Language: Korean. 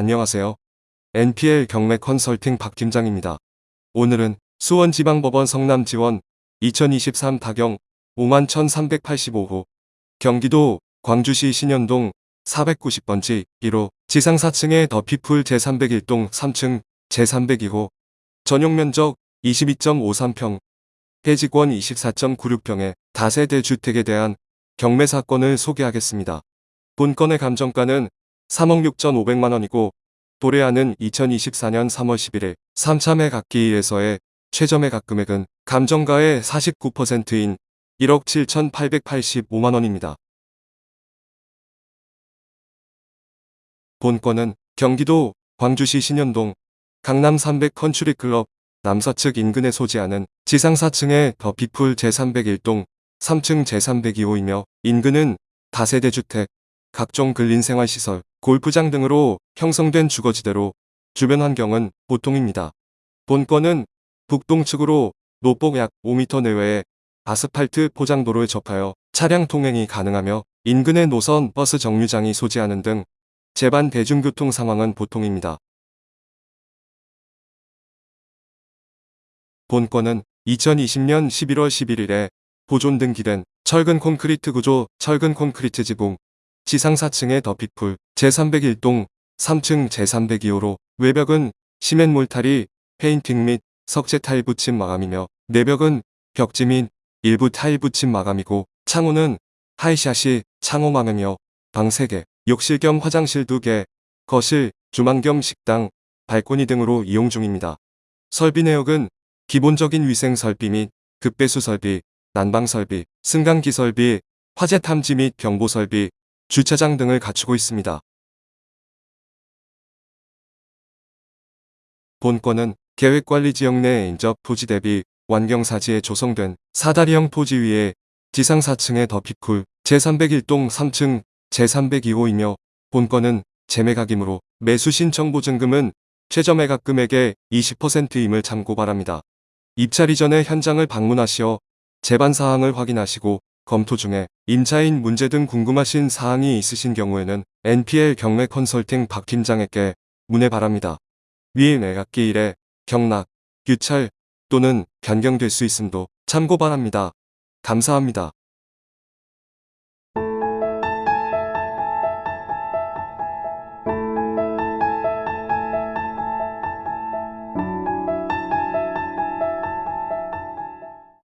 안녕하세요. NPL 경매 컨설팅 박 팀장입니다. 오늘은 수원지방법원 성남지원 2023 다경 51,385호 경기도 광주시 신현동 490번지 1호 지상 4층의 더피풀 제301동 3층 제302호 전용 면적 22.53평 폐지권 24.96평의 다세대 주택에 대한 경매 사건을 소개하겠습니다. 본건의 감정가는 3억 6천5백만 원이고 도래하는 2024년 3월 11일 3참회 각기에서의 최저 매각 금액은 감정가의 49%인 1억 7천885만 원입니다. 본건은 경기도 광주시 신현동 강남 300 컨츄리 클럽 남서측 인근에 소재하는 지상 4층의 더 비풀 제301동 3층 제302호이며 인근은 다세대 주택, 각종 근린생활시설, 골프장 등으로 형성된 주거지대로 주변 환경은 보통입니다. 본건은 북동측으로 노폭 약 5m 내외의 아스팔트 포장도로에 접하여 차량 통행이 가능하며 인근의 노선 버스 정류장이 소재하는 등 제반 대중교통 상황은 보통입니다. 본건은 2020년 11월 11일에 보존 등기된 철근 콘크리트 구조 철근 콘크리트 지붕 지상 4층의 더피풀 제301동 3층 제302호로 외벽은 시멘 몰타리 페인팅 및 석재 타일 붙임 마감이며 내벽은 벽지 및 일부 타일 붙임 마감이고 창호는 하이샷이 창호망이며 방 3개, 욕실 겸 화장실 2개, 거실, 주방 겸 식당, 발코니 등으로 이용 중입니다. 설비 내역은 기본적인 위생 설비 및 급배수 설비, 난방 설비, 승강기 설비, 화재 탐지 및 경보 설비, 주차장 등을 갖추고 있습니다. 본건은 계획관리지역 내 인접 토지 대비 완경사지에 조성된 사다리형 토지 위에 지상 4층의 더피쿨 제301동 3층 제302호이며 본건은 재매각이므로 매수 신청 보증금은 최저 매각 금액의 20%임을 참고 바랍니다. 입찰 이전에 현장을 방문하시어 재반 사항을 확인하시고 검토 중에 임차인 문제 등 궁금하신 사항이 있으신 경우에는 NPL 경매 컨설팅 박 팀장에게 문의 바랍니다. 위 매각기 일에 경락, 유찰 또는 변경될 수 있음도 참고 바랍니다. 감사합니다.